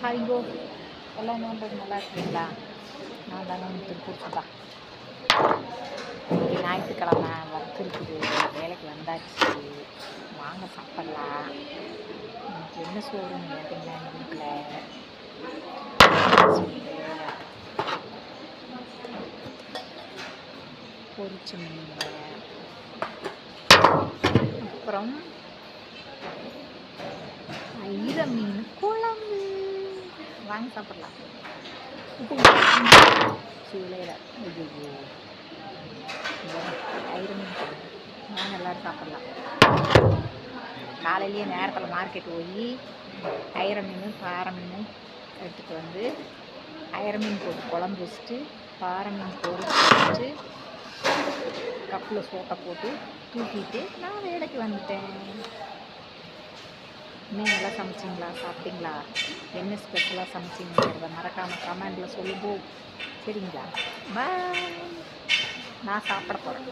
ஹாய்கோ எல்லாம் என்ன நல்லா இருக்கீங்களா நான் தானே உங்கள் திருப்பூர் சுதா இன்னைக்கு ஞாயிற்றுக்கிழமை ஒர்க் இருக்குது வேலைக்கு வந்தாச்சு வாங்க சாப்பிட்லாம் இன்னைக்கு என்ன சோறுன்னு கேட்டிங்கன்னா எங்கள் வீட்டில் பொரிச்சு மீன் அப்புறம் ஐர மீன் குழம்பு வாங்க சாப்பிடலாம். உப்பு சூளையில் மீன் எல்லோரும் சாப்பிட்லாம். காலையிலேயே நேரத்தில் மார்க்கெட் போய் ஐர மீன் பாறை மீன் எடுத்துகிட்டு வந்து ஐர மீன் போட்டு குழம்பு வச்சுட்டு பாறை மீன் பொரிச்சு வச்சுட்டு கப்பில் சோட்டை போட்டு தூக்கிட்டு நான் வேலைக்கு வந்துட்டேன். நீங்கள் நல்லா சமைச்சிங்களா? சாப்பிட்டீங்களா? என்ன ஸ்பெஷலாக சமைச்சிங்கிறத மறக்காமல் கமெண்டில் சொல்லுவோம் சரிங்களா? பாய் நான் சாப்பிட போகிறேன்